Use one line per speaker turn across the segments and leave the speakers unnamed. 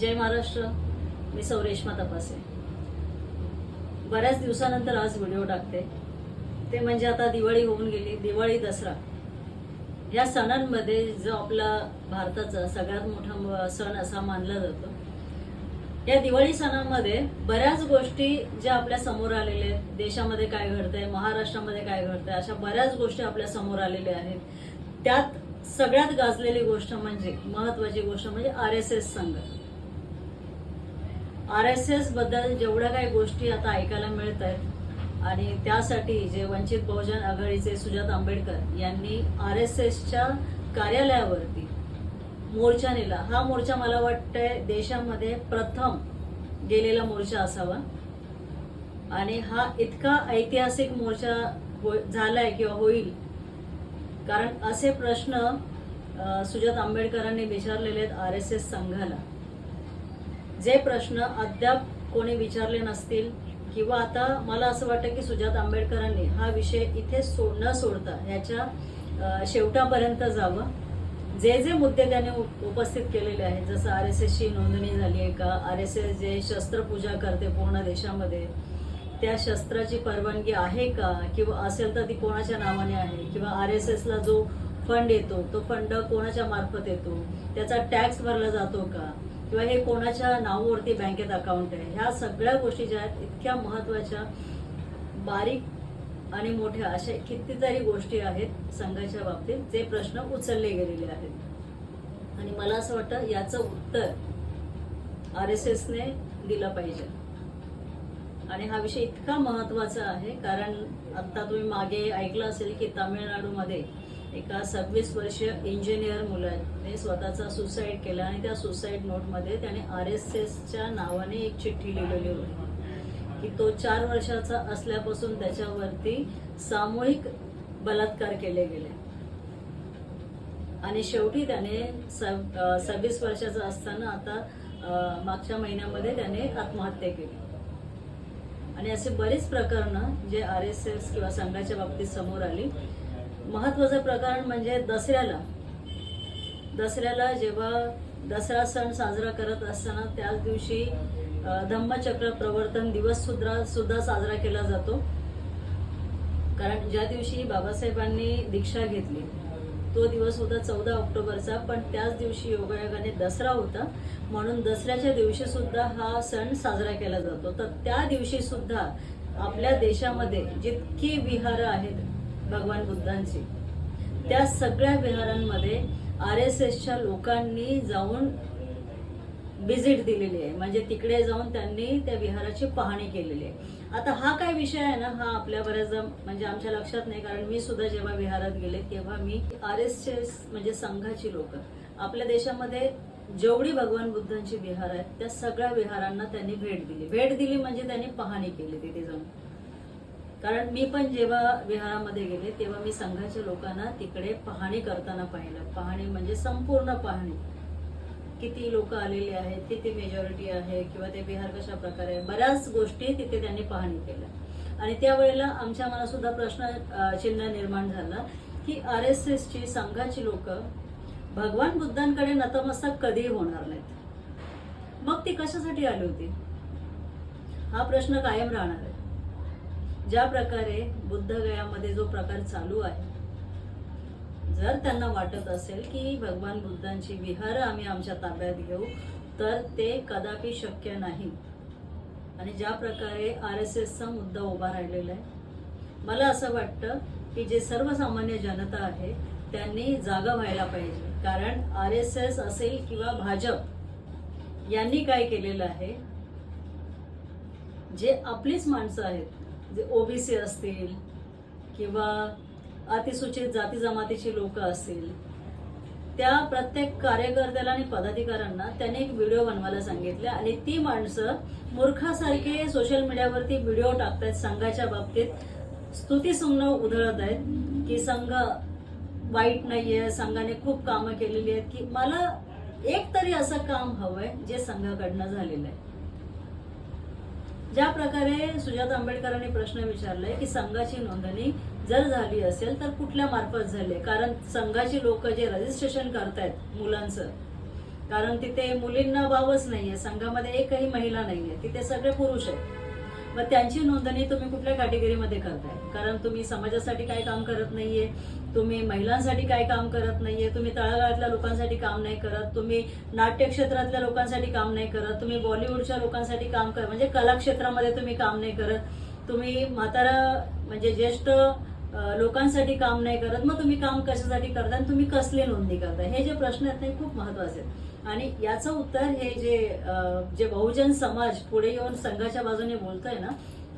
जय महाराष्ट्र. मी सौरेश्मा तपासे. बऱ्याच दिवसानंतर आज व्हिडिओ टाकते. ते म्हणजे आता दिवाळी होऊन गेली दिवाळी दसरा. या सणांमध्ये जो आपला भारताचा सगळ्यात मोठा सण असा मानला जातो. या दिवाळी सणामध्ये बऱ्याच गोष्टी ज्या आपल्यासमोर आलेल्या आहेत. देशामध्ये काय घडतंय महाराष्ट्रामध्ये काय घडतंय अशा बऱ्याच गोष्टी आपल्यासमोर आलेल्या आहेत. त्यात सगळ्यात गाजलेली गोष्ट म्हणजे महत्वाची गोष्ट म्हणजे R S S Sangh. R S एसबद्दल जेवढ्या काही गोष्टी आता ऐकायला मिळत आहेत आणि त्यासाठी जे वंचित बहुजन आघाडीचे सुजात आंबेडकर यांनी आर एस एसच्या कार्यालयावरती मोर्चा नेला. हा मोर्चा मला वाटतंय देशामध्ये प्रथम गेलेला मोर्चा असावा. आणि हा इतका ऐतिहासिक मोर्चा हो- झालाय किंवा होईल कारण असे प्रश्न सुजात आंबेडकरांनी विचारलेले आहेत आर एस एस संघाला. जे प्रश्न अद्याप कोणी विचारले नसतील किंवा आता मला असं वाटतं की सुजात आंबेडकरांनी हा विषय इथे सोड न सोडता ह्याच्या शेवटापर्यंत जावं. जे जे मुद्दे त्याने उपस्थित केलेले आहेत जसं आर एस एसची नोंदणी झाली आहे का आर एस एस जे शस्त्रपूजा करते पूर्ण देशामध्ये त्या शस्त्राची परवानगी आहे का किंवा असेल तर ती कोणाच्या नावाने आहे किंवा आर एस एसला जो फंड येतो तो फंड कोणाच्या मार्फत येतो त्याचा टॅक्स भरला जातो का किंवा हे कोणाच्या नावावरती बँकेत अकाउंट आहे ह्या सगळ्या गोष्टी ज्या आहेत इतक्या महत्त्वाच्या बारीक आणि मोठ्या अशा कितीतरी गोष्टी आहेत संघाच्या बाबतीत जे प्रश्न उचलले गेलेले आहेत. आणि मला असं वाटतं याचं उत्तर आर एस एसने दिलं पाहिजे. आणि हा विषय इतका महत्त्वाचा आहे कारण आत्ता तुम्ही मागे ऐकलं असेल की तामिळनाडूमध्ये एका सव्वीस वर्षीय इंजिनियर मुलाने स्वतःचा सुसाईड केला आणि त्या सुसाईड नोटमध्ये त्याने आर एस एसच्या नावाने एक चिठ्ठी लिहिलेली होती. की तो चार वर्षाचा असल्यापासून त्याच्यावरती सामूहिक बलात्कार केले गेले. आणि शेवटी त्याने सव्वीस वर्षाचा असताना आता मागच्या महिन्यामध्ये त्याने आत्महत्या केली. आणि असे बरेच प्रकरणं जे आर एस एस किंवा संघाच्या बाबतीत समोर आली महत्वाचं प्रकरण म्हणजे दसऱ्याला. दसऱ्याला जेव्हा दसरा सण साजरा करत असताना त्याच दिवशी धम्मचक्र प्रवर्तन दिवस सुद्धा सुद्धा साजरा केला जातो. कारण ज्या दिवशी बाबासाहेबांनी दीक्षा घेतली तो दिवस होता चौदा ऑक्टोबरचा पण त्याच दिवशी योगायोगाने दसरा होता. म्हणून दसऱ्याच्या दिवशी सुद्धा हा सण साजरा केला जातो. तर त्या दिवशी सुद्धा आपल्या देशामध्ये जितकी विहारं आहेत भगवान बुद्धांची. त्या सगळ्या विहारांमध्ये आर एस एसच्या लोकांनी जाऊन व्हिजिट दिलेली आहे. म्हणजे तिकडे जाऊन त्यांनी त्या विहाराची पाहणी केलेली आहे. आता हा काय विषय आहे ना हा आपल्या बऱ्याचदा म्हणजे आमच्या लक्षात नाही कारण मी सुद्धा जेव्हा विहारात गेले तेव्हा मी आर एस एस म्हणजे संघाची लोक. आपल्या देशामध्ये जेवढी भगवान बुद्धांची विहार आहेत त्या सगळ्या विहारांना त्यांनी भेट दिली. भेट दिली म्हणजे त्यांनी पाहणी केली तिथे जाऊन. कारण मी पण जेव्हा विहारामध्ये गेले तेव्हा मी संघाच्या लोकांना तिकडे पाहणी करताना पाहिलं. पाहणी म्हणजे संपूर्ण पाहणी. किती लोक आलेले आहेत किती मेजॉरिटी आहे किंवा ते विहार कशा प्रकारे आहे. बऱ्याच गोष्टी तिथे त्यांनी पाहणी केल्या. आणि त्यावेळेला आमच्या मनात सुद्धा प्रश्न चिन्ह निर्माण झाला की आर एस एसची संघाची लोक भगवान बुद्धांकडे नतमस्तक कधी होणार नाहीत. मग ती कशासाठी आली होती? हा प्रश्न कायम राहणार. ज्या प्रकारे बुद्धगयामध्ये जो प्रकार चालू आहे जर त्यांना वाटत असेल की भगवान बुद्धांची विहार आम्ही आमच्या ताब्यात घेऊ तर ते कदापि शक्य नाही. आणि ज्या प्रकारे आर एस एसचा मुद्दा उभा राहिलेला आहे मला असं वाटतं की जे सर्वसामान्य जनता आहे त्यांनी जागा व्हायला पाहिजे. कारण आर एस एस असेल किंवा भाजप यांनी काय केलेलं आहे जे आपलीच माणसं आहेत जे ओबीसी असतील किंवा अतिसूचित जाती जमातीची लोक असतील त्या प्रत्येक कार्यकर्त्याला आणि पदाधिकाऱ्यांना त्याने एक व्हिडिओ बनवायला सांगितले आणि ती माणसं मूर्खासारखे सोशल मीडियावरती व्हिडिओ टाकतायत संघाच्या बाबतीत. स्तुतीसुमनं उधळत आहेत की संघ वाईट नाहीये संघाने खूप कामं केलेली आहेत की मला एक तरी असं काम हवंय जे संघाकडनं झालेलं आहे. ज्या प्रकारे सुजात आंबेडकरांनी प्रश्न विचारलाय की संघाची नोंदणी जर झाली असेल तर कुठल्या मार्फत झाली? कारण संघाची लोक जे रजिस्ट्रेशन करतायत मुलांचं कारण तिथे मुलींना वावच नाहीये संघामध्ये एकही महिला नाहीये तिथे सगळे पुरुष आहेत. मग त्यांची नोंदणी तुम्ही कुठल्या कॅटेगरीमध्ये करताय? कारण तुम्ही समाजासाठी काय काम करत नाहीये तुम्ही महिलांसाठी काय काम करत नाहीये तुम्ही तळागाळातल्या लोकांसाठी काम नाही करत तुम्ही नाट्य क्षेत्रातल्या लोकांसाठी काम नाही करत तुम्ही बॉलिवूडच्या लोकांसाठी काम कर म्हणजे कला क्षेत्रामध्ये तुम्ही काम नाही करत तुम्ही म्हातारा म्हणजे ज्येष्ठ लोकांसाठी काम नाही करत मग तुम्ही काम कशासाठी करता आणि तुम्ही कसली नोंदणी करता? हे जे प्रश्न आहेत ते खूप महत्त्वाचे आहेत. आणि याचं उत्तर हे जे जे बहुजन समाज पुढे येऊन संघाच्या बाजूने बोलतोय ना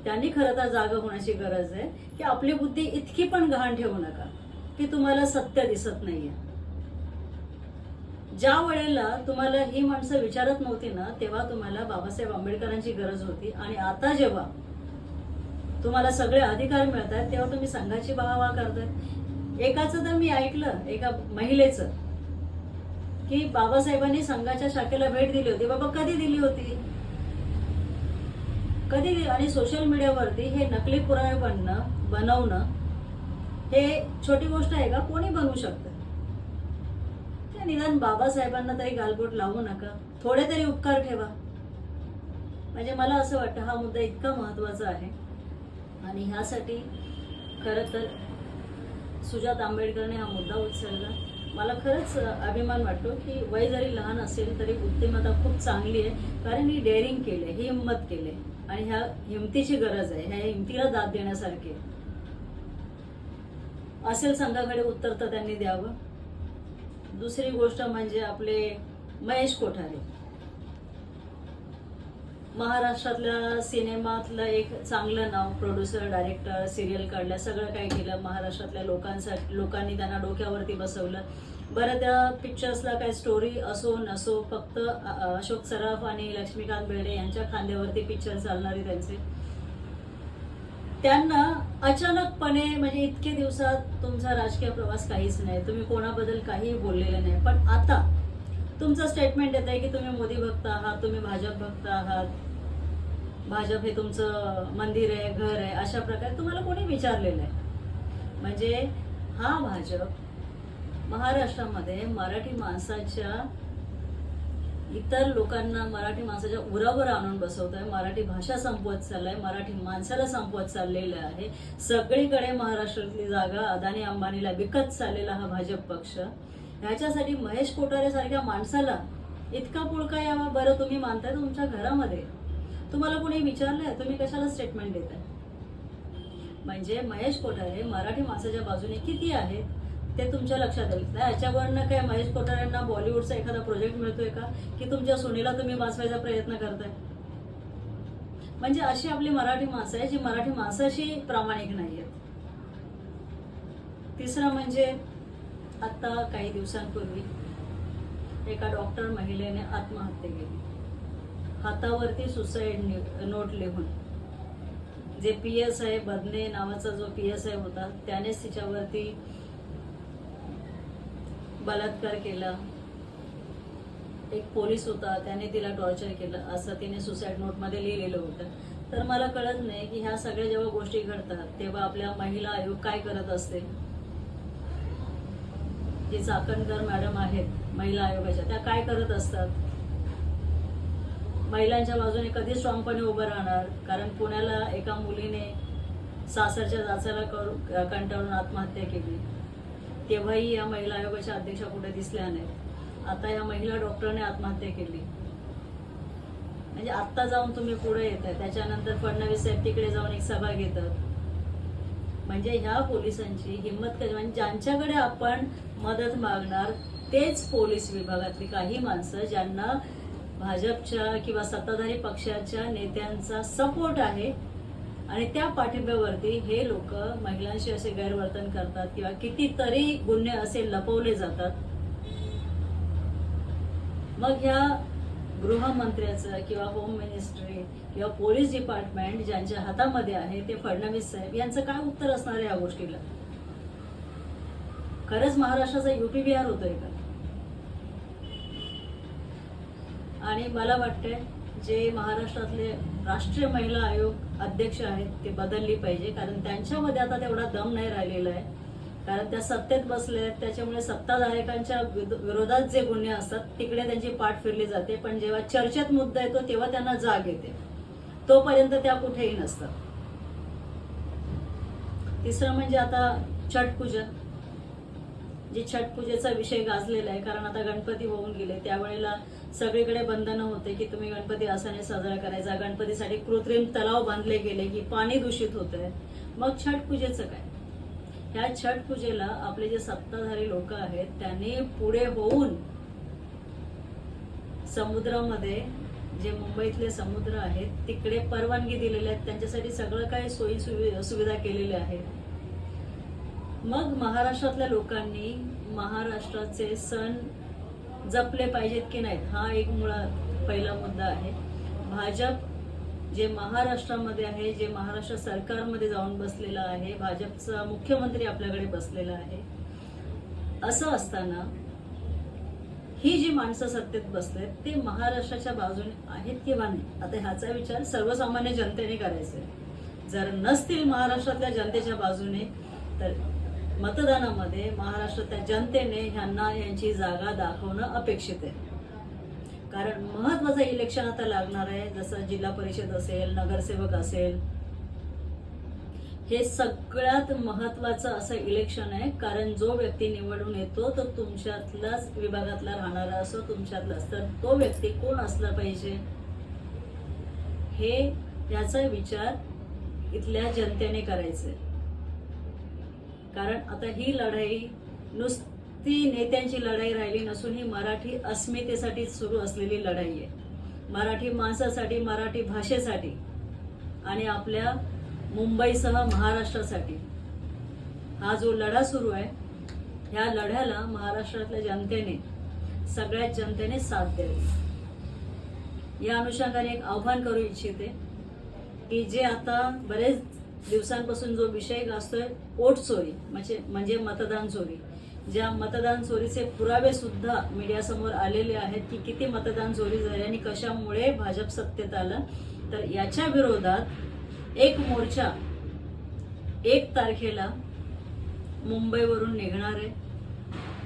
त्यांनी खरं तर जागा होण्याची गरज आहे की आपली बुद्धी इतकी पण गहाण ठेवू नका की तुम्हाला सत्य दिसत नाहीये. ज्या वेळेला तुम्हाला ही माणसं विचारत नव्हती ना तेव्हा तुम्हाला बाबासाहेब आंबेडकरांची गरज होती. आणि आता जेव्हा तुम्हाला सगळे अधिकार मिळतात तेव्हा तुम्ही संघाची वाहवा करताय एकाचं तर मी ऐकलं एका महिलेचं. की बाबासाहेबांनी संघाच्या शाखेला भेट दिली होती. बाबा कधी दिली होती? कधी आणि सोशल मीडियावरती हे नकली पुरावे बनणं बनवणं हे छोटी गोष्ट आहे का? कोणी बनवू शकतं? ते निदान बाबासाहेबांना तरी गालबोट लावू नका. थोडे तरी उपकार ठेवा. म्हणजे मला असं वाटतं हा मुद्दा इतका महत्त्वाचा आहे. आणि ह्यासाठी खरं तर सुजात आंबेडकरने हा मुद्दा उचलला. मला खरंच अभिमान वाटतो की वय जरी लहान असेल तरी बुद्धिमत्ता खूप चांगली आहे. कारण ही डेअरिंग केले ही हिंमत केले आणि ह्या हिमतीची गरज आहे ह्या हिमतीला दाद देण्यासारखी आहे. असेल संघाकडे उत्तर तर त्यांनी द्यावं. दुसरी गोष्ट म्हणजे आपले महेश कोठारे. महाराष्ट्रातल्या सिनेमातलं एक चांगलं नाव प्रोड्युसर डायरेक्टर सिरियल काढल्या सगळं काय केलं महाराष्ट्रातल्या लोकांसाठी लोकांनी त्यांना डोक्यावरती बसवलं. बरं त्या पिक्चर्सला काय स्टोरी असो नसो फक्त अशोक सराफ आणि लक्ष्मीकांत बेर्डे यांच्या खांद्यावरती पिक्चर चालणारे त्यांचे. त्यांना अचानकपणे म्हणजे इतके दिवसात तुमचा राजकीय प्रवास काहीच नाही. तुम्ही कोणाबद्दल काहीही बोललेलं नाही. पण आता तुमचं स्टेटमेंट येत आहे की तुम्ही मोदी भक्त आहात तुम्ही भाजप भक्त आहात. भाजप हे तुमचं मंदिर आहे घर आहे अशा प्रकारे तुम्हाला कोणी विचारलेलं आहे? म्हणजे हा भाजप महाराष्ट्रामध्ये मराठी माणसाच्या इतर लोकांना मराठी माणसाच्या उरावर आणून बसवतोय. मराठी भाषा संपवत चाललाय मराठी माणसाला संपवत चाललेलं आहे. सगळीकडे महाराष्ट्रातली जागा अदानी अंबानीला विकत चाललेला हा भाजप पक्ष. ह्याच्यासाठी महेश कोठारे सारख्या माणसाला इतका पुळका यावा बरं तुम्ही मानताय तुमच्या घरामध्ये? तुम्हाला कोणी विचारलंय तुम्ही कशाला स्टेटमेंट देताय? म्हणजे महेश कोठारे मराठी माणसाच्या बाजूने किती आहेत ते तुमच्या लक्षात येईल नाही याच्यावरनं काय महेश कोठारेंना बॉलिवूडचा एखादा प्रोजेक्ट मिळतोय का? की तुमच्या सुनीला तुम्ही वाचवायचा प्रयत्न करताय? म्हणजे अशी आपली मराठी माणसं आहे जी मराठी माणसाशी प्रामाणिक नाही आहेत तिसरं म्हणजे आत्ता काही दिवसांपूर्वी एका डॉक्टर महिलेने आत्महत्या केली. हातावरती सुसाईड नोट लिहून. जे पी एस आय बदने नावाचा जो पी एस आय होता त्यानेच तिच्यावरती बलात्कार केला. एक पोलीस होता त्याने तिला टॉर्चर केलं असं तिने सुसाईड नोटमध्ये लिहिलेलं होतं. तर मला कळत नाही की ह्या सगळ्या जेव्हा गोष्टी घडतात तेव्हा आपल्या महिला आयोग काय करत असते? जे चाकणकर मॅडम आहेत महिला आयोगाच्या त्या काय करत असतात? महिलांच्या बाजूने कधी स्ट्रॉंगपणे उभं राहणार. कारण पुण्याला एका मुलीने सासरच्या जाचाला करू कंटाळून आत्महत्या केली. तेव्हाही या महिला आयोगाच्या अध्यक्षा कुठे दिसल्या नाहीत. आता या महिला डॉक्टरने आत्महत्या केली. म्हणजे आत्ता जाऊन तुम्ही पुढे येत आहे त्याच्यानंतर फडणवीस साहेब तिकडे जाऊन एक सभा घेतात. म्हणजे ह्या पोलिसांची हिंमत कशी म्हणजे ज्यांच्याकडे आपण मदत मागणार तेच पोलीस विभागातली काही माणसं ज्यांना भाजपच्या किंवा सत्ताधारी पक्षाच्या नेत्यांचा सपोर्ट आहे. आणि त्या पाठिंब्यावरती हे लोक महिलांशी असे गैरवर्तन करतात किंवा कितीतरी गुन्हे असे लपवले जातात. मग ह्या गृहमंत्र्याचं किंवा होम मिनिस्ट्री किंवा पोलीस डिपार्टमेंट ज्यांच्या हातामध्ये आहे ते फडणवीस साहेब यांचं काय उत्तर असणार आहे या गोष्टीला? खरंच महाराष्ट्राचा युपी बिहार होतोय का? आणि मला वाटतंय जे महाराष्ट्रातले राष्ट्रीय महिला आयोग अध्यक्ष आहेत ते बदलली पाहिजे. कारण त्यांच्यामध्ये आता तेवढा दम नाही राहिलेला आहे. कारण त्या सत्तेत बसले आहेत त्याच्यामुळे सत्ताधारकांच्या विरोधात जे गुन्हे असतात तिकडे त्यांची पाठ फिरली जाते. पण जेव्हा चर्चेत मुद्दा येतो तेव्हा त्यांना जाग येते. तोपर्यंत त्या कुठेही नसतात. तिसरं म्हणजे आता छठ पूजा जे छठ पूजेचा विषय गाजलेला आहे कारण आता गणपती होऊन गेले त्यावेळेला सगळीकडे बंधनं होते की तुम्ही गणपती असाने साजरा करायचा. गणपतीसाठी कृत्रिम तलाव बांधले गेले की पाणी दूषित होत आहे मग छठ पूजेचं काय? ह्या छठ पूजेला आपले जे सत्ताधारी लोक आहेत त्यांनी पुढे होऊन समुद्रामध्ये जे मुंबईतले समुद्र आहेत तिकडे परवानगी दिलेली आहेत. त्यांच्यासाठी सगळं काही सोयी सुविधा केलेल्या आहेत. मग महाराष्ट्रातल्या लोकांनी महाराष्ट्राचे सण जपले पाहिजेत की नाहीत हा एक मुळात पहिला मुद्दा आहे. भाजप जे महाराष्ट्रामध्ये आहे जे महाराष्ट्र सरकारमध्ये जाऊन बसलेलं आहे भाजपचा मुख्यमंत्री आपल्याकडे बसलेला आहे असं असताना ही जी माणसं सत्तेत बसलेत ते महाराष्ट्राच्या बाजूने आहेत किंवा नाही? आता ह्याचा विचार सर्वसामान्य जनतेने करायचा आहे. जर नसतील महाराष्ट्रातल्या जनतेच्या बाजूने तर मतदानामध्ये महाराष्ट्रातल्या जनतेने ह्यांना यांची जागा दाखवणं अपेक्षित आहे. कारण महत्वाचं इलेक्शन आता लागणार आहे. जसं जिल्हा परिषद असेल नगरसेवक असेल हे सगळ्यात महत्वाचं असं इलेक्शन आहे. कारण जो व्यक्ती निवडून येतो तो तुमच्यातलाच विभागातला राहणारा असो तुमच्यातलाच. तर तो व्यक्ती कोण असला पाहिजे? हे याचा विचार इथल्या जनतेने करायचं आहे कारण आता ही लढाई नुसती नेत्यांची लढाई राहिली नसून ही मराठी अस्मितेसाठी सुरू असलेली लढाई आहे. मराठी माणसासाठी मराठी भाषेसाठी आणि आपल्या मुंबईसह महाराष्ट्रासाठी. हा जो लढा सुरू आहे ह्या लढ्याला महाराष्ट्रातल्या जनतेने सगळ्याच जनतेने साथ द्यावी. या अनुषंगाने एक आव्हान करू इच्छिते की जे आता बरेच दिवसांपासून जो विषय गाजतोय पोट चोरी म्हणजे म्हणजे मतदान चोरी. ज्या मतदान चोरीचे पुरावे सुद्धा मीडियासमोर आलेले आहेत की किती मतदान चोरी झाली आणि कशामुळे भाजप सत्तेत आलं तर याच्या विरोधात एक मोर्चा एक तारखेला मुंबईवरून निघणार आहे.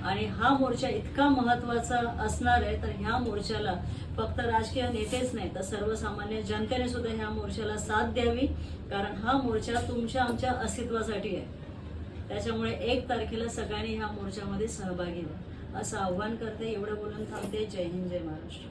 आणि हा मोर्चा इतका महत्त्वाचा असणार आहे तर ह्या मोर्चाला फक्त राजकीय नेतेच नाही तर सर्वसामान्य जनतेने सुद्धा ह्या मोर्चाला साथ द्यावी कारण हा मोर्चा तुमच्या आमच्या अस्तित्वासाठी आहे. त्याच्यामुळे एक तारखेला सगळ्यांनी ह्या मोर्चामध्ये सहभागी व्हा. असं आव्हान करते एवढं बोलून थांबते. जय हिंद जय महाराष्ट्र.